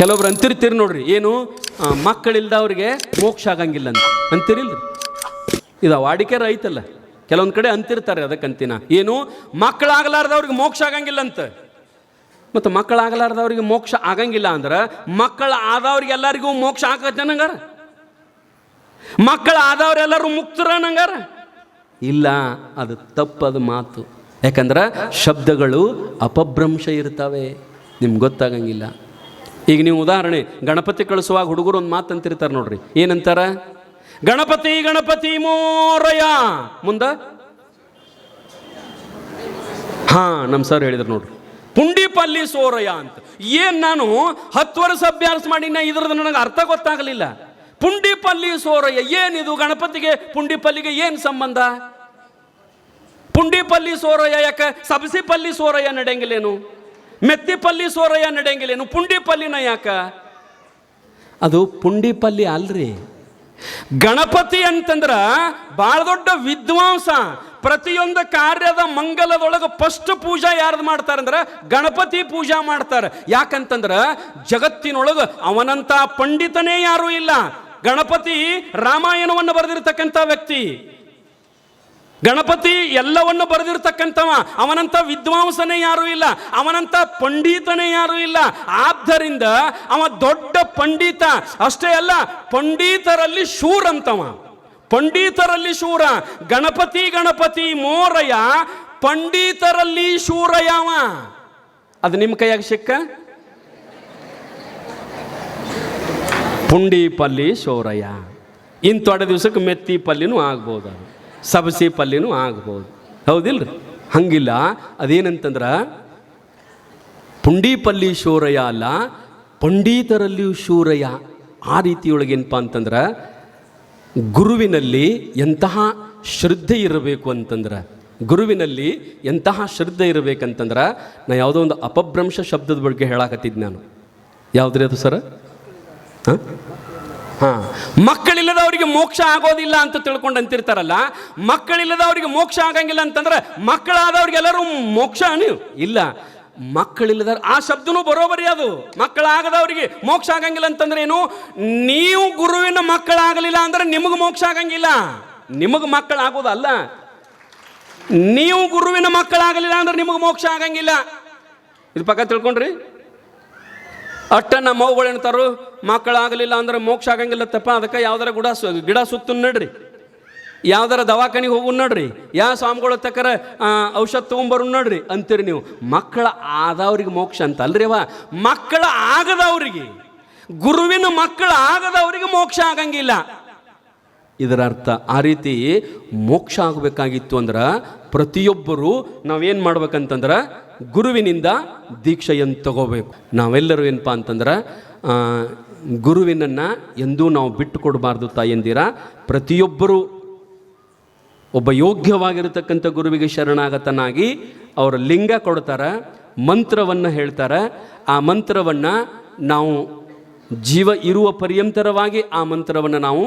ಕೆಲವೊಬ್ರು ಅಂತಿರ್ತೀರಿ ನೋಡ್ರಿ. ಏನು ಮಕ್ಕಳಿಲ್ಲದ ಅವ್ರಿಗೆ ಮೋಕ್ಷ ಆಗಂಗಿಲ್ಲ ಅಂತ ಅಂತಿರಿಲ್ರಿ? ಇದು ವಾಡಿಕೆ ರೈತಲ್ಲ. ಕೆಲವೊಂದು ಕಡೆ ಅಂತಿರ್ತಾರೆ ಅದಕ್ಕಂತಿನ. ಏನು, ಮಕ್ಕಳಾಗಲಾರ್ದವ್ರಿಗೆ ಮೋಕ್ಷ ಆಗಂಗಿಲ್ಲ ಅಂತ ಮತ್ತು ಮಕ್ಕಳಾಗಲಾರ್ದವ್ರಿಗೆ ಮೋಕ್ಷ ಆಗಂಗಿಲ್ಲ ಅಂದ್ರೆ, ಮಕ್ಕಳ ಆದವ್ರಿಗೆ ಎಲ್ಲರಿಗೂ ಮೋಕ್ಷ ಆಗತ್ತೆ ನಂಗಾರ ಮಕ್ಕಳು ಆದವ್ರೆಲ್ಲರೂ ಮುಕ್ತರ ನಂಗಾರ ಇಲ್ಲ, ಅದು ತಪ್ಪದ ಮಾತು. ಯಾಕಂದ್ರೆ, ಶಬ್ದಗಳು ಅಪಭ್ರಂಶ ಇರ್ತವೆ. ನಿಮ್ಗೆ ಗೊತ್ತಾಗಂಗಿಲ್ಲ. ಈಗ ನೀವು ಉದಾಹರಣೆ, ಗಣಪತಿ ಕಳಿಸುವಾಗ ಹುಡುಗರು ಒಂದು ಮಾತು ಅಂತಿರ್ತಾರೆ ನೋಡ್ರಿ. ಏನಂತಾರ? ಗಣಪತಿ ಗಣಪತಿ ಮೋರಯ ಮುಂದ? ಹಾ ನಮ್ಮ ಸರ್ ಹೇಳಿದ್ರು ನೋಡ್ರಿ. ಪುಂಡಿಪಲ್ಲಿ ಸೋರಯ ಅಂತ. ಏನ್ ನಾನು ಹತ್ತು ವರ್ಷ ಅಭ್ಯಾಸ ಮಾಡಿ ನಾ ಇದ್ರದ್ದು ನನಗೆ ಅರ್ಥ ಗೊತ್ತಾಗಲಿಲ್ಲ. ಪುಂಡಿಪಲ್ಲಿ ಸೋರಯ್ಯ, ಏನಿದು? ಗಣಪತಿಗೆ, ಪುಂಡಿಪಲ್ಲಿಗೆ ಏನು ಸಂಬಂಧ? ಪುಂಡಿಪಲ್ಲಿ ಸೋರಯ್ಯ ಯಾಕೆ? ಸಬಸಿಪಲ್ಲಿ ಸೋರಯ್ಯ ನಡೆಯಂಗಿಲ್ಲೇನು? ಮೆತ್ತಿಪಲ್ಲಿ ಸೋರಯ್ಯ ನಡೆಯಂಗಿಲ್ಲೇನು? ಪುಂಡಿಪಲ್ಲಿನ ಯಾಕ? ಅದು ಪುಂಡಿಪಲ್ಲಿ ಅಲ್ರಿ. ಗಣಪತಿ ಅಂತಂದ್ರ ಬಹಳ ದೊಡ್ಡ ವಿದ್ವಾಂಸ. ಪ್ರತಿಯೊಂದು ಕಾರ್ಯದ ಮಂಗಲದೊಳಗೆ ಫಸ್ಟ್ ಪೂಜಾ ಯಾರ್ದು ಮಾಡ್ತಾರಂದ್ರೆ ಗಣಪತಿ ಪೂಜಾ ಮಾಡ್ತಾರೆ. ಯಾಕಂತಂದ್ರ ಜಗತ್ತಿನೊಳಗೆ ಅವನಂತ ಪಂಡಿತನೇ ಯಾರೂ ಇಲ್ಲ. ಗಣಪತಿ ರಾಮಾಯಣವನ್ನು ಬರೆದಿರತಕ್ಕಂಥ ವ್ಯಕ್ತಿ. ಗಣಪತಿ ಎಲ್ಲವನ್ನು ಬರೆದಿರ್ತಕ್ಕಂಥವ ಅವನಂತ ವಿದ್ವಾಂಸನೇ ಯಾರೂ ಇಲ್ಲ ಅವನಂತ ಪಂಡಿತನೇ ಯಾರೂ ಇಲ್ಲ. ಆದ್ದರಿಂದ ಅವ ದೊಡ್ಡ ಪಂಡಿತ, ಅಷ್ಟೇ ಅಲ್ಲ, ಪಂಡಿತರಲ್ಲಿ ಶೂರಂತವ. ಪಂಡಿತರಲ್ಲಿ ಶೂರ, ಗಣಪತಿ ಗಣಪತಿ ಮೋರಯ, ಪಂಡಿತರಲ್ಲಿ ಶೂರ ಯಾವ ಅದು ನಿಮ್ಮ ಕೈಯಾಗ ಸಿಕ್ಕ? ಪುಂಡಿ ಪಲ್ಲಿ ಶೋರಯ್ಯ ಇನ್ನು ದಿವಸಕ್ಕೆ ಮೆತ್ತಿ ಪಲ್ಲಿನೂ ಆಗ್ಬೋದು ಸಬಸಿ ಪಲ್ಯನೂ ಆಗ್ಬೋದು. ಹೌದಿಲ್ರಿ? ಹಂಗಿಲ್ಲ. ಅದೇನಂತಂದ್ರೆ ಪುಂಡಿ ಪಲ್ಲಿ ಶೂರಯ್ಯ ಅಲ್ಲ, ಪಂಡಿತರಲ್ಲಿಯೂ ಶೂರಯ ಆ ರೀತಿಯೊಳಗೇನಪ್ಪ ಅಂತಂದ್ರೆ, ಗುರುವಿನಲ್ಲಿ ಎಂತಹ ಶ್ರದ್ಧೆ ಇರಬೇಕು ಅಂತಂದ್ರೆ, ಗುರುವಿನಲ್ಲಿ ಎಂತಹ ಶ್ರದ್ಧೆ ಇರಬೇಕಂತಂದ್ರೆ, ನಾ ಯಾವುದೋ ಒಂದು ಅಪಭ್ರಂಶ ಶಬ್ದದ ಬಗ್ಗೆ ಹೇಳಾಕತ್ತಿದ್ದು ನಾನು. ಯಾವುದ್ರಿ ಅದು ಸರ್? ಹಾಂ? ಹಾಂ. ಮಕ್ಕಳಿಲ್ಲದವರಿಗೆ ಮೋಕ್ಷ ಆಗೋದಿಲ್ಲ ಅಂತ ತಿಳ್ಕೊಂಡು ಅಂತಿರ್ತಾರಲ್ಲ, ಮಕ್ಕಳಿಲ್ಲದವರಿಗೆ ಮೋಕ್ಷ ಆಗಂಗಿಲ್ಲ ಅಂತಂದ್ರೆ ಮಕ್ಕಳಾದವ್ರಿಗೆಲ್ಲರೂ ಮೋಕ್ಷ ನೀವು ಇಲ್ಲ. ಮಕ್ಕಳಿಲ್ಲದ, ಆ ಶಬ್ದನೂ ಬರೋಬರಿ ಅದು. ಮಕ್ಕಳಾಗದವರಿಗೆ ಮೋಕ್ಷ ಆಗಂಗಿಲ್ಲ ಅಂತಂದ್ರೆ ಏನು? ನೀವು ಗುರುವಿನ ಮಕ್ಕಳಾಗಲಿಲ್ಲ ಅಂದ್ರೆ ನಿಮಗೆ ಮೋಕ್ಷ ಆಗಂಗಿಲ್ಲ. ನಿಮಗೆ ಮಕ್ಕಳಾಗೋದಲ್ಲ. ನೀವು ಗುರುವಿನ ಮಕ್ಕಳಾಗಲಿಲ್ಲ ಅಂದ್ರೆ ನಿಮಗೆ ಮೋಕ್ಷ ಆಗಂಗಿಲ್ಲ. ಇದು ಪಕ್ಕ ತಿಳ್ಕೊಂಡ್ರಿ. ಅಟ್ಟ ಮೌಗಳು ಏನಂತಾರು ಮಕ್ಕಳಾಗಲಿಲ್ಲ ಅಂದ್ರೆ ಮೋಕ್ಷ ಆಗಂಗಿಲ್ಲ ತಪ್ಪ ಅದಕ್ಕೆ ಯಾವ್ದಾರ ಗುಡ ಗಿಡ ಸುತ್ತು ನಡ್ರಿ. ಯಾವ್ದಾರ ದವಾಖಾನಿಗೆ ಹೋಗು ನಡ್ರಿ. ಯಾವ ಸ್ವಾಮಿಗಳ ತಕ್ಕರ ಔಷಧ ತೊಗೊಂಬರು ನಡ್ರಿ ಅಂತೀರಿ ನೀವು. ಮಕ್ಕಳ ಆದವ್ರಿಗೆ ಮೋಕ್ಷ ಅಂತ ಅಲ್ರಿ ಅವ ಮಕ್ಕಳ ಆಗದವ್ರಿಗೆ, ಗುರುವಿನ ಮಕ್ಕಳ ಆಗದವರಿಗೆ ಮೋಕ್ಷ ಆಗಂಗಿಲ್ಲ. ಇದರ ಅರ್ಥ ಆ ರೀತಿ ಮೋಕ್ಷ ಆಗಬೇಕಾಗಿತ್ತು ಅಂದ್ರೆ ಪ್ರತಿಯೊಬ್ಬರು ನಾವೇನು ಮಾಡ್ಬೇಕಂತಂದ್ರೆ ಗುರುವಿನಿಂದ ದೀಕ್ಷೆಯನ್ನು ತಗೋಬೇಕು. ನಾವೆಲ್ಲರೂ ಏನಪ್ಪ ಅಂತಂದ್ರೆ ಗುರುವಿನನ್ನು ಎಂದೂ ನಾವು ಬಿಟ್ಟು ಕೊಡಬಾರ್ದು ತಾಯಂದಿರ ಪ್ರತಿಯೊಬ್ಬರು ಒಬ್ಬ ಯೋಗ್ಯವಾಗಿರತಕ್ಕಂಥ ಗುರುವಿಗೆ ಶರಣಾಗತನಾಗಿ ಅವರ ಲಿಂಗ ಕೊಡ್ತಾರೆ, ಮಂತ್ರವನ್ನು ಹೇಳ್ತಾರೆ. ಆ ಮಂತ್ರವನ್ನು ನಾವು ಜೀವ ಇರುವ ಪರ್ಯಂತರವಾಗಿ ಆ ಮಂತ್ರವನ್ನು ನಾವು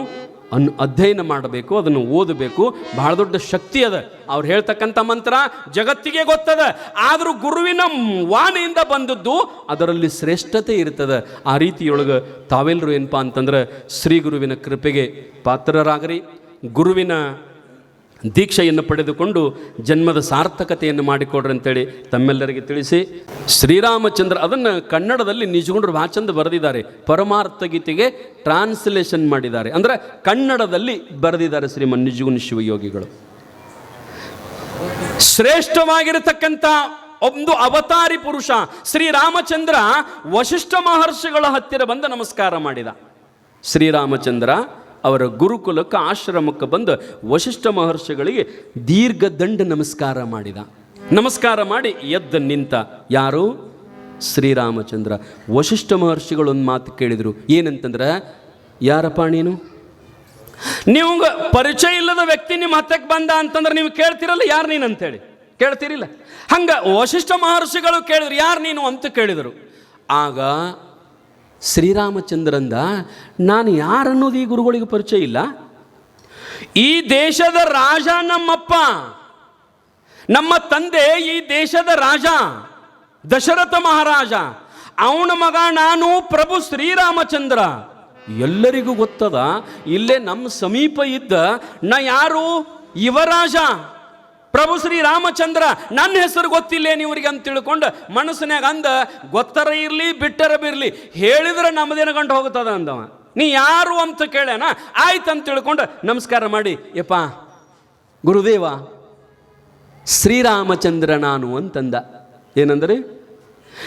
ಅನ್ ಅಧ್ಯಯನ ಮಾಡಬೇಕು, ಅದನ್ನು ಓದಬೇಕು. ಬಹಳ ದೊಡ್ಡ ಶಕ್ತಿ ಅದ. ಅವ್ರು ಹೇಳ್ತಕ್ಕಂಥ ಮಂತ್ರ ಜಗತ್ತಿಗೆ ಗೊತ್ತದ. ಆದರೂ ಗುರುವಿನ ವಾಣಿಯಿಂದ ಬಂದದ್ದು ಅದರಲ್ಲಿ ಶ್ರೇಷ್ಠತೆ ಇರ್ತದ. ಆ ರೀತಿಯೊಳಗೆ ತಾವೆಲ್ಲರೂ ಏನಪ್ಪ ಅಂತಂದ್ರೆ ಶ್ರೀ ಗುರುವಿನ ಕೃಪೆಗೆ ಪಾತ್ರರಾಗರಿ. ಗುರುವಿನ ದೀಕ್ಷೆಯನ್ನು ಪಡೆದುಕೊಂಡು ಜನ್ಮದ ಸಾರ್ಥಕತೆಯನ್ನು ಮಾಡಿಕೊಡ್ರಿ ಅಂತೇಳಿ ತಮ್ಮೆಲ್ಲರಿಗೆ ತಿಳಿಸಿ. ಶ್ರೀರಾಮಚಂದ್ರ ಅದನ್ನು ಕನ್ನಡದಲ್ಲಿ ನಿಜಗೊಂಡ್ರು ಭಾಳ ಚಂದ ಬರೆದಿದ್ದಾರೆ. ಪರಮಾರ್ಥ ಗೀತೆಗೆ ಟ್ರಾನ್ಸ್ಲೇಷನ್ ಮಾಡಿದ್ದಾರೆ. ಅಂದರೆ ಕನ್ನಡದಲ್ಲಿ ಬರೆದಿದ್ದಾರೆ ಶ್ರೀಮನ್ ನಿಜಗುಣ ಶಿವಯೋಗಿಗಳು. ಶ್ರೇಷ್ಠವಾಗಿರತಕ್ಕಂಥ ಒಂದು ಅವತಾರಿ ಪುರುಷ ಶ್ರೀರಾಮಚಂದ್ರ ವಶಿಷ್ಠ ಮಹರ್ಷಿಗಳ ಹತ್ತಿರ ಬಂದು ನಮಸ್ಕಾರ ಮಾಡಿದ. ಶ್ರೀರಾಮಚಂದ್ರ ಅವರ ಗುರುಕುಲಕ್ಕೆ, ಆಶ್ರಮಕ್ಕೆ ಬಂದು ವಶಿಷ್ಠ ಮಹರ್ಷಿಗಳಿಗೆ ದೀರ್ಘ ದಂಡ ನಮಸ್ಕಾರ ಮಾಡಿದ. ನಮಸ್ಕಾರ ಮಾಡಿ ಎದ್ದು ನಿಂತ. ಯಾರು? ಶ್ರೀರಾಮಚಂದ್ರ. ವಶಿಷ್ಠ ಮಹರ್ಷಿಗಳು ಒಂದು ಮಾತು ಕೇಳಿದರು. ಏನಂತಂದ್ರೆ, ಯಾರಪ್ಪ ನೀನು? ನಿಮ್ಗೆ ಪರಿಚಯ ಇಲ್ಲದ ವ್ಯಕ್ತಿ ನಿಮ್ಮ ಹತ್ತಕ್ಕೆ ಬಂದ ಅಂತಂದ್ರೆ ನೀವು ಕೇಳ್ತಿರಲ್ಲ, ಯಾರು ನೀನು ಅಂತೇಳಿ ಕೇಳ್ತಿರಿಲ್ಲ. ಹಂಗ ವಶಿಷ್ಠ ಮಹರ್ಷಿಗಳು ಕೇಳಿದ್ರು, ಯಾರು ನೀನು ಅಂತ ಕೇಳಿದರು. ಆಗ ಶ್ರೀರಾಮಚಂದ್ರಂದ, ನಾನು ಯಾರನ್ನೋದು ಈ ಗುರುಗಳಿಗೆ ಪರಿಚಯ ಇಲ್ಲ. ಈ ದೇಶದ ರಾಜ ನಮ್ಮಪ್ಪ. ನಮ್ಮ ತಂದೆ ಈ ದೇಶದ ರಾಜ, ದಶರಥ ಮಹಾರಾಜ. ಅವನ ಮಗ ನಾನು ಪ್ರಭು ಶ್ರೀರಾಮಚಂದ್ರ. ಎಲ್ಲರಿಗೂ ಗೊತ್ತದ, ಇಲ್ಲೇ ನಮ್ಮ ಸಮೀಪ ಇದ್ದ, ನಾ ಯಾರು? ಯುವರಾಜ. ಪ್ರಭು ಶ್ರೀ ರಾಮಚಂದ್ರ, ನನ್ನ ಹೆಸರು ಗೊತ್ತಿಲ್ಲೇನು ಇವ್ರಿಗೆ ಅಂತ ತಿಳ್ಕೊಂಡು ಮನಸ್ಸಿನಾಗ ಅಂದ, ಗೊತ್ತರ ಇರಲಿ, ಬಿಟ್ಟರ ಬಿರಲಿ, ಹೇಳಿದ್ರೆ ನಮ್ಮದೇನ ಗಂಟು ಹೋಗುತ್ತದ? ಅಂದವ. ನೀ ಯಾರು ಅಂತ ಕೇಳ್ಯಾನ? ಆಯ್ತು ಅಂತ ತಿಳ್ಕೊಂಡು ನಮಸ್ಕಾರ ಮಾಡಿ. ಯಪ್ಪ, ಗುರುದೇವ ಶ್ರೀರಾಮಚಂದ್ರ ನಾನು ಅಂತಂದ. ಏನಂದ್ರೆ?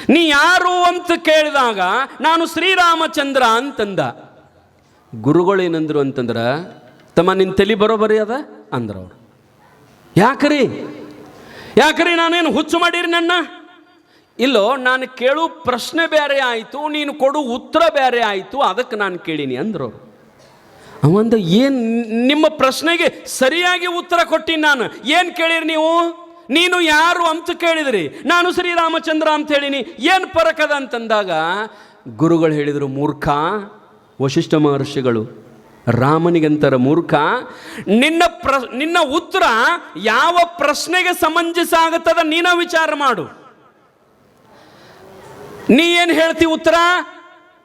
ನೀ ಯಾರು ಅಂತ ಕೇಳಿದಾಗ ನಾನು ಶ್ರೀರಾಮಚಂದ್ರ ಅಂತಂದ. ಗುರುಗಳೇನಂದ್ರು ಅಂತಂದ್ರ, ತಮ್ಮ ನಿನ್ನ ತಲೆ ಬರೋಬರಿ ಅದ? ಅಂದ್ರ ಅವ್ರು ಯಾಕ್ರಿ? ಯಾಕ್ರಿ ನಾನೇನು ಹುಚ್ಚು ಮಾಡಿರಿ ನನ್ನ? ಇಲ್ಲೋ, ನಾನು ಕೇಳು ಪ್ರಶ್ನೆ ಬೇರೆ ಆಯಿತು, ನೀನು ಕೊಡು ಉತ್ತರ ಬೇರೆ ಆಯಿತು, ಅದಕ್ಕೆ ನಾನು ಕೇಳೀನಿ ಅಂದರು ಅವಂದ ಏನು ನಿಮ್ಮ ಪ್ರಶ್ನೆಗೆ ಸರಿಯಾಗಿ ಉತ್ತರ ಕೊಟ್ಟಿನಿ ನಾನು? ಏನು ಕೇಳಿರಿ ನೀವು? ನೀನು ಯಾರು ಅಂತ ಕೇಳಿದ್ರಿ. ನಾನು ಶ್ರೀರಾಮಚಂದ್ರ ಅಂತ ಹೇಳಿನಿ. ಏನು ಪರಕದ ಅಂತಂದಾಗ, ಗುರುಗಳು ಹೇಳಿದರು ಮೂರ್ಖ, ವಶಿಷ್ಠ ಮಹರ್ಷಿಗಳು. ರಾಮನಿಗಂತರ ಮೂರ್ಖ, ನಿನ್ನ ಪ್ರ, ನಿನ್ನ ಉತ್ತರ ಯಾವ ಪ್ರಶ್ನೆಗೆ ಸಮಂಜಸ ಆಗುತ್ತದ ನೀನ ವಿಚಾರ ಮಾಡು. ನೀ ಏನು ಹೇಳ್ತಿ ಉತ್ತರ?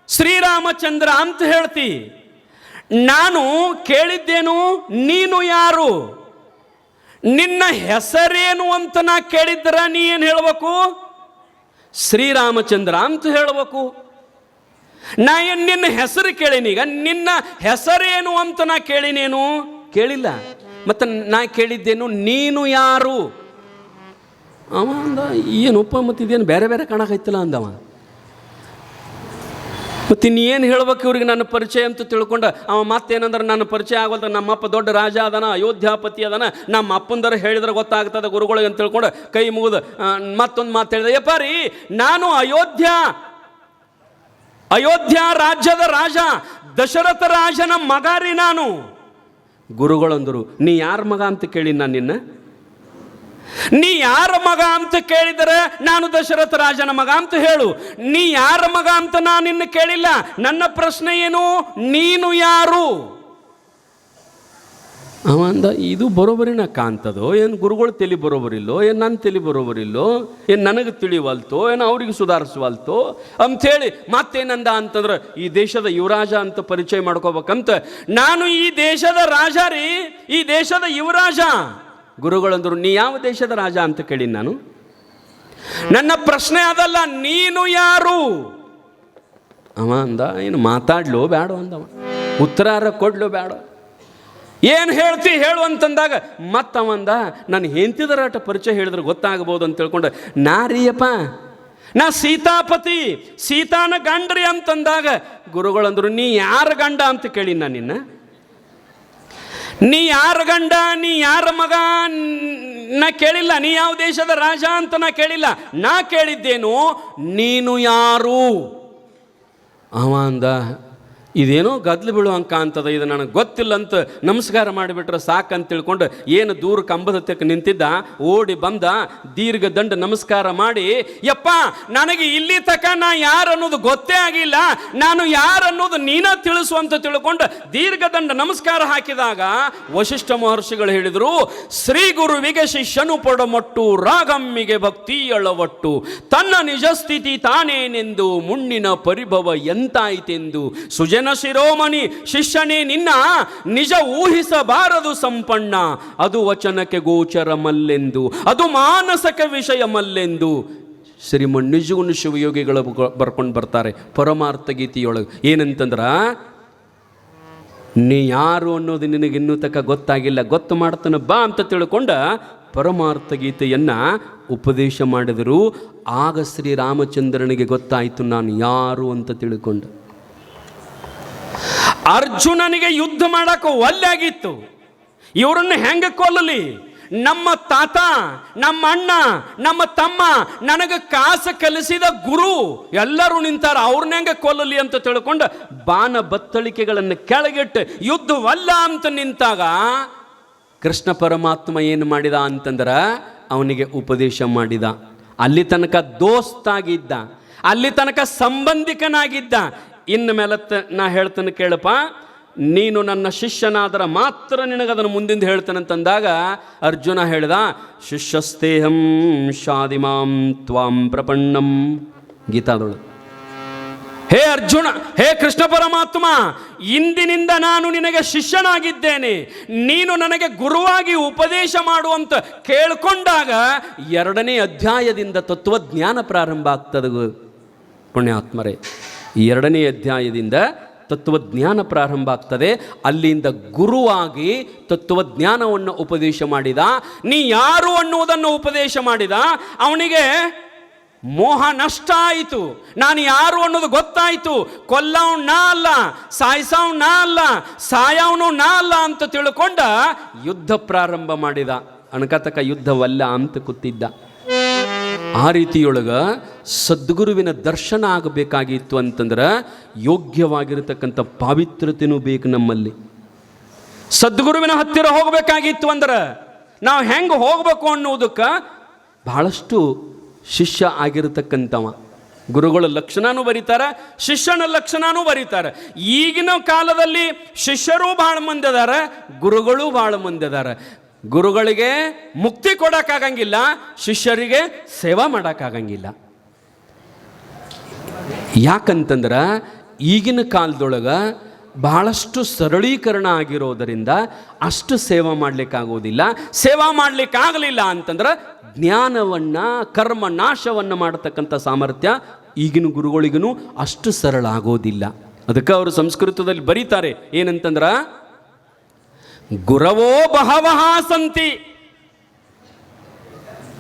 ಶ್ರೀರಾಮಚಂದ್ರ ಅಂತ ಹೇಳ್ತಿ. ನಾನು ಕೇಳಿದ್ದೇನು, ನೀನು ಯಾರು? ನಿನ್ನ ಹೆಸರೇನು ಅಂತ ನಾ ಕೇಳಿದ್ರ ನೀ ಏನು ಹೇಳಬೇಕು? ಶ್ರೀರಾಮಚಂದ್ರ ಅಂತ ಹೇಳಬೇಕು. ನಾ ಏನು ನಿನ್ನ ಹೆಸರು ಈಗ ನಿನ್ನ ಹೆಸರೇನು ಅಂತ ನಾ ಕೇಳಿನೇನು? ಕೇಳಿಲ್ಲ. ಮತ್ತು ನಾ ಕೇಳಿದ್ದೇನು, ನೀನು ಯಾರು? ಅವ ಅಂದ ಏನಪ್ಪ ಮತ್ತು ಇದೇನು ಬೇರೆ ಬೇರೆ ಕಾಣಕೈತಿಲ್ಲ ಅಂದವ. ಮತ್ತು ಇನ್ನೇನು ಹೇಳ್ಬೇಕು ಇವ್ರಿಗೆ ನನ್ನ ಪರಿಚಯ ಅಂತ ತಿಳ್ಕೊಂಡ, ಅವ ಮತ್ತೇನಂದ್ರೆ ನನ್ನ ಪರಿಚಯ ಆಗೋದ ನಮ್ಮಪ್ಪ ದೊಡ್ಡ ರಾಜ ಅದನ, ಅಯೋಧ್ಯಾಪತಿ ಅದನ ನಮ್ಮ ಅಪ್ಪಂದರ ಹೇಳಿದ್ರೆ ಗೊತ್ತಾಗ್ತದೆ ಗುರುಗಳಿಗೆ ಅಂತ ತಿಳ್ಕೊಂಡು ಕೈ ಮುಗಿದು ಮತ್ತೊಂದು ಮಾತು ಹೇಳಿದೆ, ಯಪ್ಪ ರೀ, ನಾನು ಅಯೋಧ್ಯ ಅಯೋಧ್ಯ ರಾಜ್ಯದ ರಾಜ, ದಶರಥ ರಾಜನ ಮಗ ರೀ ನಾನು. ಗುರುಗಳಂದರು, ನೀ ಯಾರ ಮಗ ಅಂತ ಕೇಳಿ ನಾನು ನಿನ್ನ? ನೀ ಯಾರ ಮಗ ಅಂತ ಕೇಳಿದರೆ ನಾನು ದಶರಥ ರಾಜನ ಮಗ ಅಂತ ಹೇಳು. ನೀ ಯಾರ ಮಗ ಅಂತ ನಾನು ನಿನ್ನ ಕೇಳಿಲ್ಲ. ನನ್ನ ಪ್ರಶ್ನೆ ಏನು? ನೀನು ಯಾರು? ಅವ ಅಂದ ಇದು ಬರೋಬರಿನ ಕಾಣ್ತದೋ ಏನು ಗುರುಗಳು ತಲೆ ಬರೋಬರಿಲ್ಲೋ? ಏನು ನನ್ನ ತಲೆ ಬರೋಬರಿಲ್ಲೋ? ಏನು ನನಗೆ ತಿಳಿವಲ್ತೋ? ಏನು ಅವ್ರಿಗೆ ಸುಧಾರಿಸುವಲ್ತೋ? ಅಂಥೇಳಿ ಮತ್ತೇನಂದ ಅಂತಂದ್ರೆ, ಈ ದೇಶದ ಯುವರಾಜ ಅಂತ ಪರಿಚಯ ಮಾಡ್ಕೋಬೇಕಂತ. ನಾನು ಈ ದೇಶದ ರಾಜ ರೀ, ಈ ದೇಶದ ಯುವರಾಜ. ಗುರುಗಳಂದ್ರು, ನೀ ಯಾವ ದೇಶದ ರಾಜ ಅಂತ ಕೇಳಿ ನಾನು? ನನ್ನ ಪ್ರಶ್ನೆ ಅದಲ್ಲ, ನೀನು ಯಾರು? ಅವ ಅಂದ, ಏನು ಮಾತಾಡ್ಲೋ ಬೇಡ ಅಂದವ ಉತ್ತರಾರ ಕೊಡ್ಲೋ ಬೇಡ ಏನು ಹೇಳ್ತಿ ಹೇಳು ಅಂತಂದಾಗ, ಮತ್ತವಂದ ನಾನು ಹೆಂತಿದರಾಟ ಪರಿಚಯ ಹೇಳಿದ್ರೆ ಗೊತ್ತಾಗಬಹುದು ಅಂತ ತಿಳ್ಕೊಂಡು ನಾರಿಯಪ್ಪ ನಾ ಸೀತಾಪತಿ, ಸೀತಾನ ಗಂಡ್ರಿ ಅಂತಂದಾಗ, ಗುರುಗಳಂದ್ರು, ನೀ ಯಾರ ಗಂಡ ಅಂತ ಕೇಳಿ ನಾನು ನಿನ್ನ? ನೀ ಯಾರ ಗಂಡ, ನೀ ಯಾರ ಮಗ ನಾ ಕೇಳಿಲ್ಲ, ನೀ ಯಾವ ದೇಶದ ರಾಜ ಅಂತ ನಾ ಕೇಳಿಲ್ಲ, ನಾ ಕೇಳಿದ್ದೇನು, ನೀನು ಯಾರು? ಅವ ಇದೇನೋ ಗದ್ಲು ಬೀಳುವಂಕ ಅಂತದ, ಇದು ನನಗೆ ಗೊತ್ತಿಲ್ಲ ಅಂತ ನಮಸ್ಕಾರ ಮಾಡಿಬಿಟ್ರೆ ಸಾಕಂತ ತಿಳ್ಕೊಂಡು ಏನು ದೂರ ಕಂಬದ ತೆಕ್ಕ ನಿಂತಿದ್ದ, ಓಡಿ ಬಂದ, ದೀರ್ಘ ದಂಡ ನಮಸ್ಕಾರ ಮಾಡಿ, ಯಪ್ಪ, ನನಗೆ ಇಲ್ಲಿ ತಕ ನಾ ಯಾರು ಅನ್ನೋದು ಗೊತ್ತೇ ಆಗಿಲ್ಲ, ನಾನು ಯಾರು ಅನ್ನೋದು ನೀನ ತಿಳಿಸು ಅಂತ ತಿಳ್ಕೊಂಡು ದೀರ್ಘ ದಂಡ ನಮಸ್ಕಾರ ಹಾಕಿದಾಗ ವಶಿಷ್ಠ ಮಹರ್ಷಿಗಳು ಹೇಳಿದರು, ಶ್ರೀ ಗುರುವಿಗೆ ಶಿಷ್ಯನು ಪಡಮಟ್ಟು ರಾಗಮ್ಮಿಗೆ ಭಕ್ತಿ ಅಳವಟ್ಟು, ತನ್ನ ನಿಜ ಸ್ಥಿತಿ ತಾನೇನೆಂದು, ಮುಣ್ಣಿನ ಪರಿಭವ ಎಂತಾಯಿತೆಂದು ಸುಜನ ಶಿರೋಮಣಿ ಶಿಷ್ಯನೇ ನಿನ್ನ ನಿಜ ಊಹಿಸಬಾರದು ಸಂಪನ್ನ ಅದು ವಚನಕ್ಕೆ ಗೋಚರ ಮಲ್ಲೆಂದು ಅದು ಮಾನಸಕ ವಿಷಯ ಮಲ್ಲೆಂದು ಶ್ರೀಮನ್ ನಿಜಗುಣ ಶಿವಯೋಗಿಗಳು ಬರ್ಕೊಂಡು ಬರ್ತಾರೆ ಪರಮಾರ್ಥ ಗೀತೆಯೊಳಗೆ. ಏನಂತಂದ್ರ, ನೀ ಯಾರು ಅನ್ನೋದು ನಿನಗೆ ಇನ್ನೂ ತಕ್ಕ ಗೊತ್ತಾಗಿಲ್ಲ, ಗೊತ್ತು ಮಾಡ್ತಾನೆ ಬಾ ಅಂತ ತಿಳ್ಕೊಂಡ ಪರಮಾರ್ಥ ಗೀತೆಯನ್ನ ಉಪದೇಶ ಮಾಡಿದರು. ಆಗ ಶ್ರೀರಾಮಚಂದ್ರನಿಗೆ ಗೊತ್ತಾಯಿತು ನಾನು ಯಾರು ಅಂತ ತಿಳ್ಕೊಂಡ. ಅರ್ಜುನನಿಗೆ ಯುದ್ಧ ಮಾಡಕ್ಕೆ ಒಲ್ಲಾಗಿತ್ತು. ಇವರನ್ನು ಹೆಂಗೆ ಕೊಲ್ಲಲಿ? ನಮ್ಮ ತಾತ, ನಮ್ಮ ಅಣ್ಣ, ನಮ್ಮ ತಮ್ಮ, ನನಗೆ ಕಾಸ ಕಲಿಸಿದ ಗುರು ಎಲ್ಲರೂ ನಿಂತಾರ, ಅವ್ರನ್ನ ಹೆಂಗೆ ಕೊಲ್ಲಲಿ ಅಂತ ತಿಳ್ಕೊಂಡು ಬಾಣ ಬತ್ತಳಿಕೆಗಳನ್ನು ಕೆಳಗಿಟ್ಟು ಯುದ್ಧವಲ್ಲ ಅಂತ ನಿಂತಾಗ ಕೃಷ್ಣ ಪರಮಾತ್ಮ ಏನು ಮಾಡಿದ ಅಂತಂದ್ರೆ ಅವನಿಗೆ ಉಪದೇಶ ಮಾಡಿದ. ಅಲ್ಲಿ ತನಕ ದೋಸ್ತಾಗಿದ್ದ. ಅಲ್ಲಿ ತನಕ ಸಂಬಂಧಿಕನಾಗಿದ್ದ. ಇನ್ನು ಮೇಲೆ ನಾ ಹೇಳ್ತೇನೆ ಕೇಳಪ್ಪ, ನೀನು ನನ್ನ ಶಿಷ್ಯನಾದರ ಮಾತ್ರ ನಿನಗದನ್ನು ಮುಂದಿಂದ ಹೇಳ್ತೇನಂತಂದಾಗ ಅರ್ಜುನ ಹೇಳಿದ, ಶಿಷ್ಯಸ್ತೇಹಂ ಶಾದಿಮಾಂ ತ್ವಾಂ ಪ್ರಪನ್ನಂ. ಗೀತಾದೊಳು ಹೇ ಅರ್ಜುನ, ಹೇ ಕೃಷ್ಣ ಪರಮಾತ್ಮ, ಇಂದಿನಿಂದ ನಾನು ನಿನಗೆ ಶಿಷ್ಯನಾಗಿದ್ದೇನೆ. ನೀನು ನನಗೆ ಗುರುವಾಗಿ ಉಪದೇಶ ಮಾಡುವಂತ ಕೇಳ್ಕೊಂಡಾಗ ಎರಡನೇ ಅಧ್ಯಾಯದಿಂದ ತತ್ವಜ್ಞಾನ ಪ್ರಾರಂಭ ಆಗ್ತದೆ ಪುಣ್ಯಾತ್ಮರೇ. ಎರಡನೇ ಅಧ್ಯಾಯದಿಂದ ತತ್ವಜ್ಞಾನ ಪ್ರಾರಂಭ ಆಗ್ತದೆ. ಅಲ್ಲಿಂದ ಗುರುವಾಗಿ ತತ್ವಜ್ಞಾನವನ್ನು ಉಪದೇಶ ಮಾಡಿದ. ನೀ ಯಾರು ಅನ್ನುವುದನ್ನು ಉಪದೇಶ ಮಾಡಿದ. ಅವನಿಗೆ ಮೋಹ ನಷ್ಟ ಆಯಿತು. ನಾನು ಯಾರು ಅನ್ನೋದು ಗೊತ್ತಾಯಿತು. ಕೊಲ್ಲವ್ ನಾ ಅಲ್ಲ ಸಾಯಿಸವ್ ನಾ ಅಲ್ಲ ಸಾಯವನು ನಾ ಅಲ್ಲ ಅಂತ ತಿಳ್ಕೊಂಡ ಯುದ್ಧ ಪ್ರಾರಂಭ ಮಾಡಿದ. ಅಣಕತಕ ಯುದ್ಧವಲ್ಲ ಅಂತ ಕೂತಿದ್ದ. ಆ ರೀತಿಯೊಳಗ ಸದ್ಗುರುವಿನ ದರ್ಶನ ಆಗಬೇಕಾಗಿತ್ತು ಅಂತಂದ್ರೆ ಯೋಗ್ಯವಾಗಿರತಕ್ಕಂಥ ಪಾವಿತ್ರತೆನೂ ಬೇಕು ನಮ್ಮಲ್ಲಿ. ಸದ್ಗುರುವಿನ ಹತ್ತಿರ ಹೋಗಬೇಕಾಗಿತ್ತು ಅಂದ್ರೆ ನಾವು ಹೆಂಗೆ ಹೋಗಬೇಕು ಅನ್ನೋದಕ್ಕೆ ಬಹಳಷ್ಟು ಶಿಷ್ಯ ಆಗಿರತಕ್ಕಂಥವ. ಗುರುಗಳ ಲಕ್ಷಣನೂ ಬರೀತಾರೆ, ಶಿಷ್ಯನ ಲಕ್ಷಣನೂ ಬರೀತಾರೆ. ಈಗಿನ ಕಾಲದಲ್ಲಿ ಶಿಷ್ಯರು ಭಾಳ ಮಂದಿ ಅದಾರ, ಗುರುಗಳು ಭಾಳ ಮಂದಿ ಅದಾರ. ಗುರುಗಳಿಗೆ ಮುಕ್ತಿ ಕೊಡೋಕ್ಕಾಗಂಗಿಲ್ಲ, ಶಿಷ್ಯರಿಗೆ ಸೇವಾ ಮಾಡೋಕ್ಕಾಗಂಗಿಲ್ಲ. ಯಾಕಂತಂದ್ರೆ ಈಗಿನ ಕಾಲದೊಳಗೆ ಬಹಳಷ್ಟು ಸರಳೀಕರಣ ಆಗಿರೋದರಿಂದ ಅಷ್ಟು ಸೇವಾ ಮಾಡಲಿಕ್ಕಾಗೋದಿಲ್ಲ. ಸೇವಾ ಮಾಡಲಿಕ್ಕಾಗಲಿಲ್ಲ ಅಂತಂದ್ರೆ ಜ್ಞಾನವನ್ನು, ಕರ್ಮ ನಾಶವನ್ನು ಮಾಡತಕ್ಕಂಥ ಸಾಮರ್ಥ್ಯ ಈಗಿನ ಗುರುಗಳಿಗೂ ಅಷ್ಟು ಸರಳ ಆಗೋದಿಲ್ಲ. ಅದಕ್ಕೆ ಅವರು ಸಂಸ್ಕೃತದಲ್ಲಿ ಬರೀತಾರೆ, ಏನಂತಂದ್ರ, ಗುರವೋ ಬಹವಹ ಸಂತಿ,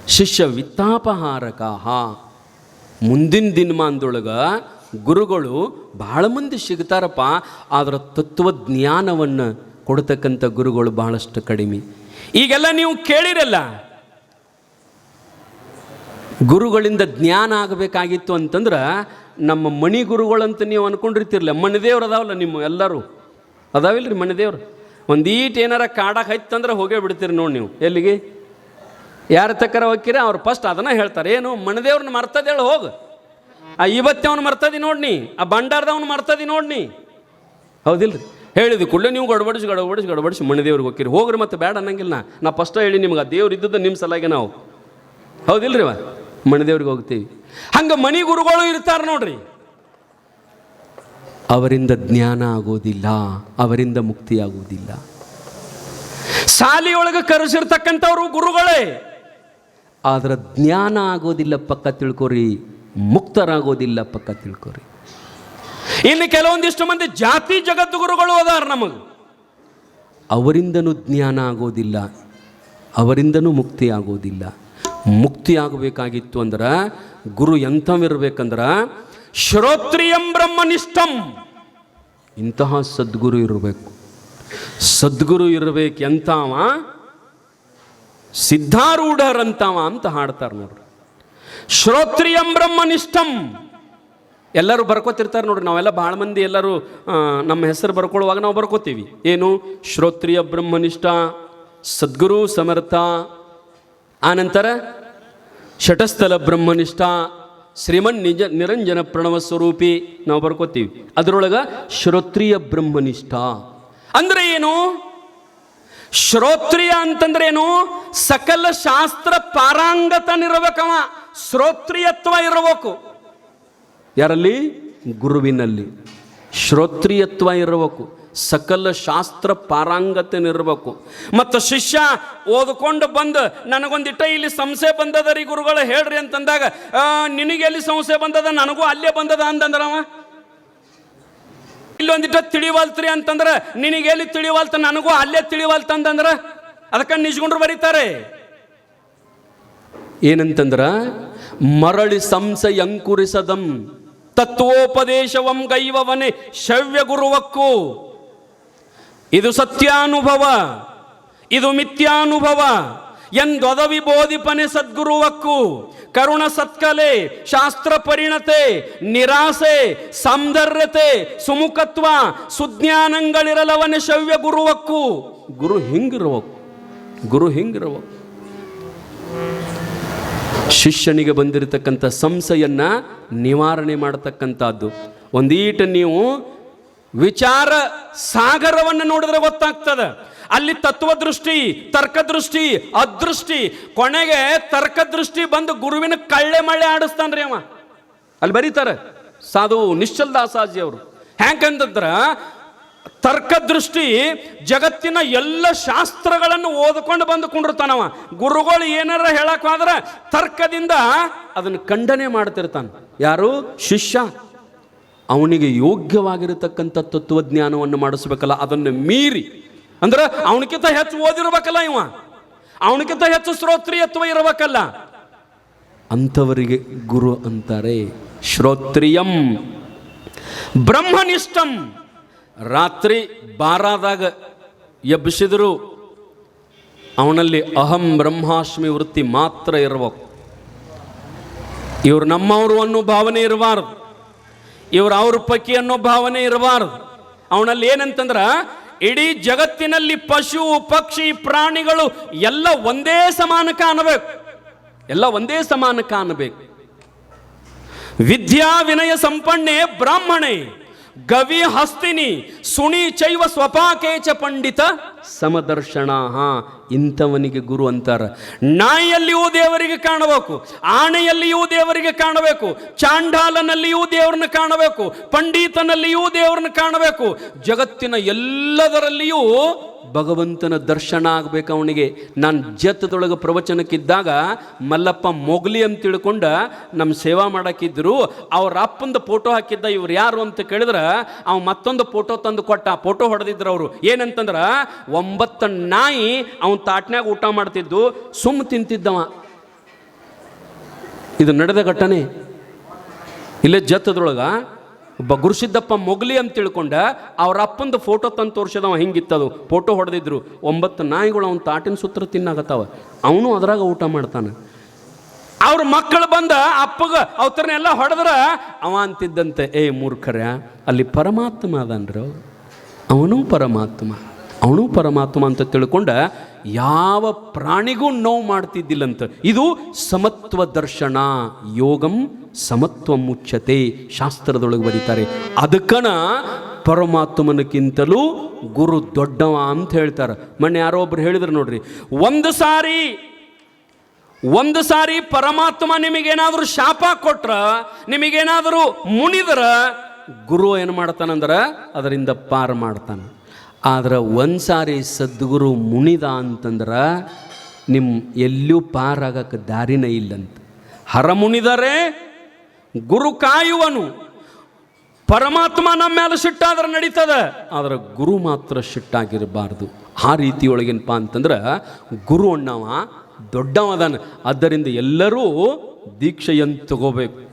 ಶಿಷ್ಯ ವಿತ್ತಾಪಹಾರಕಾಹ. ಮುಂದಿನ ದಿನಮಾನದೊಳಗೆ ಗುರುಗಳು ಬಹಳ ಮಂದಿ ಸಿಗ್ತಾರಪ್ಪ ಅದರ ತತ್ವಜ್ಞಾನವನ್ನು ಕೊಡ್ತಕ್ಕಂಥ ಗುರುಗಳು ಬಹಳಷ್ಟು ಕಡಿಮೆ. ಈಗೆಲ್ಲ ನೀವು ಕೇಳಿರಲ್ಲ, ಗುರುಗಳಿಂದ ಜ್ಞಾನ ಆಗಬೇಕಾಗಿತ್ತು ಅಂತಂದ್ರೆ ನಮ್ಮ ಮಣಿ ಗುರುಗಳಂತ ನೀವು ಅಂದ್ಕೊಂಡಿರ್ತಿರಲ್ಲ ಮಣಿದೇವ್ರು ಅದಾವಲ್ಲ ನಿಮ್ಮ ಎಲ್ಲರೂ? ಅದಾವಿಲ್ರಿ ಮಣಿದೇವ್ರು? ಒಂದೀಟ್ ಏನಾರ ಕಾಡಕ್ಕೆ ಹೈತಂದ್ರೆ ಹೋಗೇ ಬಿಡ್ತೀರಿ ನೋಡಿ ನೀವು, ಎಲ್ಲಿಗೆ? ಯಾರ ತಕ್ಕರ ಹೋಗ್ತೀರ? ಅವ್ರು ಫಸ್ಟ್ ಅದನ್ನ ಹೇಳ್ತಾರೆ. ಏನು, ಮಣದೇವ್ರನ್ನ ಮರ್ತದೆ ಹೇಳು, ಹೋಗು. ಆ ಇವತ್ತವನು ಮರ್ತದಿ ನೋಡ್ನಿ. ಆ ಭಂಡಾರದವನು ಮರ್ತದಿ ನೋಡ್ನಿ. ಹೌದಿಲ್ರಿ? ಹೇಳಿದ್ವಿ ಕೂಡಲೇ ನೀವು ಗಡಬಡಿಸಿ ಗಡಬಡಿಸಿ ಗಡಬಡಿಸಿ ಮಣದೇವ್ರಿಗೆ ಹೋಗ್ತೀರಿ. ಹೋಗ್ರಿ ಮತ್ತೆ ಬೇಡ ಅನ್ನಂಗಿಲ್ಲ ನಾ. ನಾ ಫಸ್ಟ್ ಹೇಳಿ ನಿಮ್ಗೆ, ಆ ದೇವ್ರು ಇದ್ದದ್ದು ನಿಮ್ಮ ಸಲಾಗೆ ನಾವು. ಹೌದಿಲ್ರಿ ವಾ ಮಣದೇವ್ರಿಗೆ ಹೋಗ್ತೀವಿ. ಹಂಗೆ ಮಣಿ ಗುರುಗಳು ಇರ್ತಾರೆ ನೋಡ್ರಿ. ಅವರಿಂದ ಜ್ಞಾನ ಆಗೋದಿಲ್ಲ, ಅವರಿಂದ ಮುಕ್ತಿ ಆಗೋದಿಲ್ಲ ಶಾಲೆಯೊಳಗೆ ಕರೆಸಿರ್ತಕ್ಕಂಥವ್ರು ಗುರುಗಳೇ. ಆದ್ರೆ ಜ್ಞಾನ ಆಗೋದಿಲ್ಲ ಪಕ್ಕ ತಿಳ್ಕೊರಿ, ಮುಕ್ತರಾಗೋದಿಲ್ಲ ಪಕ್ಕ ತಿಳ್ಕೊರಿ. ಇನ್ನು ಕೆಲವೊಂದಿಷ್ಟು ಮಂದಿ ಜಾತಿ ಜಗದ್ಗುರುಗಳು ಅದಾರ ನಮಗೆ. ಅವರಿಂದನೂ ಜ್ಞಾನ ಆಗೋದಿಲ್ಲ, ಅವರಿಂದನೂ ಮುಕ್ತಿ ಆಗೋದಿಲ್ಲ. ಮುಕ್ತಿ ಆಗಬೇಕಾಗಿತ್ತು ಅಂದ್ರೆ, ಗುರು ಎಂಥವಿರ್ಬೇಕಂದ್ರೆ ಶ್ರೋತ್ರಿಯಂ ಬ್ರಹ್ಮನಿಷ್ಠಂ. ಇಂತಹ ಸದ್ಗುರು ಇರಬೇಕು. ಸದ್ಗುರು ಇರಬೇಕು ಎಂತಾವ ಸಿದ್ಧಾರೂಢರಂತಾವ ಅಂತ ಹಾಡ್ತಾರೆ ನೋಡ್ರಿ. ಶ್ರೋತ್ರಿಯಂ ಬ್ರಹ್ಮನಿಷ್ಠಂ. ಎಲ್ಲರೂ ಬರ್ಕೋತಿರ್ತಾರೆ ನೋಡ್ರಿ, ನಾವೆಲ್ಲ ಭಾಳ ಮಂದಿ ಎಲ್ಲರೂ ನಮ್ಮ ಹೆಸರು ಬರ್ಕೊಳ್ಳುವಾಗ ನಾವು ಬರ್ಕೋತೀವಿ. ಏನು? ಶ್ರೋತ್ರಿಯ ಬ್ರಹ್ಮನಿಷ್ಠ, ಸದ್ಗುರು ಸಮರ್ಥ. ಆನಂತರ ಷಟಸ್ಥಲ ಬ್ರಹ್ಮನಿಷ್ಠ, ಶ್ರೀಮನ್ ನಿಜ, ನಿರಂಜನ ಪ್ರಣವ ಸ್ವರೂಪಿ ನಾವು ಬರ್ಕೋತೀವಿ. ಅದರೊಳಗೆ ಶ್ರೋತ್ರಿಯ ಬ್ರಹ್ಮನಿಷ್ಠ. ಅಂದ್ರೆ ಏನು? ಶ್ರೋತ್ರಿಯ ಅಂತಂದ್ರೆ ಏನು ಸಕಲ ಶಾಸ್ತ್ರ ಪಾರಾಂಗತನಿರ್ಬೇಕವ ಶ್ರೋತ್ರಿಯತ್ವ ಇರಬೇಕು. ಯಾರಲ್ಲಿ? ಗುರುವಿನಲ್ಲಿ. ಶ್ರೋತ್ರಿಯತ್ವ ಇರಬೇಕು. ಸಕಲ ಶಾಸ್ತ್ರ ಪಾರಾಂಗತನಿರ್ಬೇಕು ಮತ್ತು ಶಿಷ್ಯ ಓದ್ಕೊಂಡು ಬಂದು, ನನಗೊಂದಿಟ್ಟ ಇಲ್ಲಿ ಸಂಶಯ ಬಂದದ ರೀ ಗುರುಗಳು ಹೇಳ್ರಿ ಅಂತಂದಾಗ ನಿನಗೆ ಎಲ್ಲಿ ಸಂಶಯ ಬಂದದ? ನನಗೂ ಅಲ್ಲೇ ಬಂದದ ಅಂತಂದ್ರವ? ಇಲ್ಲೊಂದಿಟ್ಟ ತಿಳಿವಲ್ತ್ರಿ ಅಂತಂದ್ರೆ, ನಿನಗೆ ಎಲ್ಲಿ ತಿಳಿವಲ್ತ, ನನಗೂ ಅಲ್ಲೇ ತಿಳಿವಲ್ತಂದ್ರೆ ಅದಕ್ಕೆ ನಿಜ್ಗೊಂಡ್ರು ಬರೀತಾರೆ. ಏನಂತಂದ್ರ, ಮರಳಿ ಸಂಸಯಂಕುರಿಸದಂ ತತ್ವೋಪದೇಶವಂ ಗೈವವನೆ ಶವ್ಯ ಗುರುವಕ್ಕು ಇದು ಸತ್ಯಾನುಭವ, ಇದು ಮಿಥ್ಯಾನುಭವ. ಎಂದೊದವಿ ಬೋಧಿಪನೆ ಸದ್ಗುರುವಕ್ಕು. ಕರುಣ ಸತ್ಕಲೆ, ಶಾಸ್ತ್ರ ಪರಿಣತೆ, ನಿರಾಸೆ, ಸೌಂದರ್ಯತೆ, ಸುಮುಖತ್ವ, ಸುಜ್ಞಾನಗಳಿರಲವನೆ ಶವ್ಯ ಗುರುವಕ್ಕು. ಗುರು ಹಿಂಗಿರುವಕ್ಕು. ಗುರು ಹಿಂಗಿರುವಕ್ಕು. ಶಿಷ್ಯನಿಗೆ ಬಂದಿರತಕ್ಕಂಥ ಸಂಸೆಯನ್ನು ನಿವಾರಣೆ ಮಾಡತಕ್ಕಂಥದ್ದು. ಒಂದೀಟ ನೀವು ವಿಚಾರ ಸಾಗರವನ್ನು ನೋಡಿದ್ರೆ ಗೊತ್ತಾಗ್ತದೆ. ಅಲ್ಲಿ ತತ್ವದೃಷ್ಟಿ, ತರ್ಕದೃಷ್ಟಿ, ಅದೃಷ್ಟಿ. ಕೊನೆಗೆ ತರ್ಕದೃಷ್ಟಿ ಬಂದು ಗುರುವಿನ ಕಳ್ಳೆ ಮಳ್ಳೆ ಆಡಿಸ್ತಾನ್ರಿ ಅವ. ಅಲ್ಲಿ ಬರೀತಾರೆ ಸಾಧು ನಿಶ್ಚಲ್ ದಾಸಾಜಿ ಅವರು. ಹ್ಯಾಂಗಂತಂದ್ರ ತರ್ಕದೃಷ್ಟಿ ಜಗತ್ತಿನ ಎಲ್ಲ ಶಾಸ್ತ್ರಗಳನ್ನು ಓದ್ಕೊಂಡು ಬಂದು ಕುಂಡಿರ್ತಾನವ ಗುರುಗಳು ಏನಾರ ಹೇಳಕ್ ಹೋದ್ರೆ ತರ್ಕದಿಂದ ಅದನ್ನು ಖಂಡನೆ ಮಾಡ್ತಿರ್ತಾನೆ. ಯಾರು? ಶಿಷ್ಯ. ಅವನಿಗೆ ಯೋಗ್ಯವಾಗಿರತಕ್ಕಂಥ ತತ್ವಜ್ಞಾನವನ್ನು ಮಾಡಿಸ್ಬೇಕಲ್ಲ, ಅದನ್ನು ಮೀರಿ ಅಂದ್ರೆ ಅವನಕ್ಕಿಂತ ಹೆಚ್ಚು ಓದಿರ್ಬೇಕಲ್ಲ ಇವ? ಅವನಕ್ಕಿಂತ ಹೆಚ್ಚು ಶ್ರೋತ್ರಿಯತ್ವ ಇರಬೇಕಲ್ಲ? ಅಂಥವರಿಗೆ ಗುರು ಅಂತಾರೆ ಶ್ರೋತ್ರಿಯಂ ಬ್ರಹ್ಮನಿಷ್ಠಂ. ರಾತ್ರಿ ಬಾರಾದಾಗ ಎಬ್ಬಿಸಿದ್ರು, ಅವನಲ್ಲಿ ಅಹಂ ಬ್ರಹ್ಮಾಸ್ಮಿ ವೃತ್ತಿ ಮಾತ್ರ ಇರಬೇಕು. ಇವ್ರು ನಮ್ಮವರು ಅನ್ನೋ ಭಾವನೆ ಇರಬಾರ್ದು. ಇವ್ರು ಅವ್ರ ಪಕ್ಕಿ ಅನ್ನೋ ಭಾವನೆ ಇರಬಾರ್ದು. ಅವನಲ್ಲಿ ಏನಂತಂದ್ರ ಇಡೀ ಜಗತ್ತಿನಲ್ಲಿ ಪಶು, ಪಕ್ಷಿ, ಪ್ರಾಣಿಗಳು ಎಲ್ಲ ಒಂದೇ ಸಮಾನ ಕಾಣಬೇಕು. ಎಲ್ಲ ಒಂದೇ ಸಮಾನ ಕಾಣಬೇಕು. ವಿದ್ಯಾ ವಿನಯ ಸಂಪನ್ನೇ ಬ್ರಾಹ್ಮಣೆ. ಗವಿ ಹಸ್ತಿನಿ ಸುಣಿ ಚೈವ ಸ್ವಪಾಕೇಚ ಪಂಡಿತ ಸಮದರ್ಶನ. ಇಂಥವನಿಗೆ ಗುರು ಅಂತಾರ. ನಾಯಿಯಲ್ಲಿಯೂ ದೇವರಿಗೆ ಕಾಣಬೇಕು ಆಣೆಯಲ್ಲಿಯೂ ದೇವರಿಗೆ ಕಾಣಬೇಕು, ಚಾಂಡಾಲನಲ್ಲಿಯೂ ದೇವರನ್ನು ಕಾಣಬೇಕು, ಪಂಡಿತನಲ್ಲಿಯೂ ದೇವರನ್ನು ಕಾಣಬೇಕು. ಜಗತ್ತಿನ ಎಲ್ಲದರಲ್ಲಿಯೂ ಭಗವಂತನ ದರ್ಶನ ಆಗಬೇಕು ಅವನಿಗೆ. ನಾನು ಜತ್ತದೊಳಗೆ ಪ್ರವಚನಕ್ಕಿದ್ದಾಗ ಮಲ್ಲಪ್ಪ ಮೊಗ್ಲಿ ಅಂತ ತಿಳ್ಕೊಂಡ ನಮ್ಮ ಸೇವಾ ಮಾಡೋಕ್ಕಿದ್ದರು ಅವ್ರ ಅಪ್ಪಂದು ಫೋಟೋ ಹಾಕಿದ್ದ ಇವ್ರು ಯಾರು ಅಂತ ಕೇಳಿದ್ರೆ ಅವ ಮತ್ತೊಂದು ಫೋಟೋ ತಂದು ಕೊಟ್ಟ. ಫೋಟೋ ಹೊಡೆದಿದ್ರು ಅವರು. ಏನಂತಂದ್ರೆ ಒಂಬತ್ತು ನಾಯಿ ಅವನ ತಾಟ್ನಾಗ ಊಟ ಮಾಡ್ತಿದ್ದು ಸುಮ್ಮ ತಿಂತಿದ್ದವ. ಇದು ನಡೆದ ಘಟನೆ. ಇಲ್ಲೇ ಜತ್ತದ್ರೊಳಗ ಒಬ್ಬ ಗುರುಸಿದ್ದಪ್ಪ ಮೊಗಲಿ ಅಂತ ತಿಳ್ಕೊಂಡ ಅವ್ರ ಅಪ್ಪಂದು ಫೋಟೋ ತಂದು ತೋರ್ಸದವ, ಹಿಂಗಿತ್ತದು. ಫೋಟೋ ಹೊಡೆದಿದ್ರು. ಒಂಬತ್ತು ನಾಯಿಗಳು ಅವ್ನ ತಾಟಿನ ಸುತ್ತ ತಿನ್ನಾಗತ್ತಾವ ಅವನು ಅದ್ರಾಗ ಊಟ ಮಾಡ್ತಾನೆ. ಅವ್ರ ಮಕ್ಕಳು ಬಂದ ಅಪ್ಪಗ ಅವತರನ್ನೆಲ್ಲ ಹೊಡೆದ್ರ ಅವ ಅಂತಿದ್ದಂತೆ, ಏ ಮೂರ್ಖರ್ಯ ಅಲ್ಲಿ ಪರಮಾತ್ಮ ಅದನ್ರು. ಅವನು ಪರಮಾತ್ಮ. ಅವನು ಪರಮಾತ್ಮ ಅಂತ ತಿಳ್ಕೊಂಡ ಯಾವ ಪ್ರಾಣಿಗೂ ನೋವು ಮಾಡ್ತಿದ್ದಿಲ್ಲಂತ. ಇದು ಸಮತ್ವ ದರ್ಶನ, ಯೋಗಂ ಸಮತ್ವ ಮುಚ್ಚತೆ ಶಾಸ್ತ್ರದೊಳಗೆ ಬರೀತಾರೆ. ಅದಕ್ಕನ ಪರಮಾತ್ಮನಕ್ಕಿಂತಲೂ ಗುರು ದೊಡ್ಡವ ಅಂತ ಹೇಳ್ತಾರೆ. ಮೊನ್ನೆ ಯಾರೋ ಒಬ್ರು ಹೇಳಿದ್ರು ನೋಡ್ರಿ, ಒಂದು ಸಾರಿ ಒಂದು ಸಾರಿ ಪರಮಾತ್ಮ ನಿಮಗೇನಾದರೂ ಶಾಪ ಕೊಟ್ರ, ನಿಮಗೇನಾದರೂ ಮುನಿದ್ರ, ಗುರು ಏನು ಮಾಡ್ತಾನಂದ್ರ, ಅದರಿಂದ ಪಾರ ಮಾಡ್ತಾನೆ. ಆದ್ರೆ ಒಂದು ಸಾರಿ ಸದ್ಗುರು ಮುಣಿದ ಅಂತಂದ್ರೆ ನಿಮ್ಮ ಎಲ್ಲೂ ಪಾರಾಗಕ್ಕೆ ದಾರಿನೇ ಇಲ್ಲಂತ. ಹರ ಮುಣಿದರೆ ಗುರು ಕಾಯುವನು. ಪರಮಾತ್ಮ ನಮ್ಮ ಮೇಲೆ ಸಿಟ್ಟಾದ್ರೆ ನಡೀತದೆ. ಆದ್ರೆ ಗುರು ಮಾತ್ರ ಸಿಟ್ಟಾಗಿರಬಾರ್ದು. ಆ ರೀತಿಯೊಳಗೇನಪ್ಪ ಅಂತಂದ್ರೆ ಗುರು ಅಣ್ಣವ ದೊಡ್ಡವದಾನ ಆದ್ದರಿಂದ ಎಲ್ಲರೂ ದೀಕ್ಷೆಯನ್ನು ತಗೋಬೇಕು.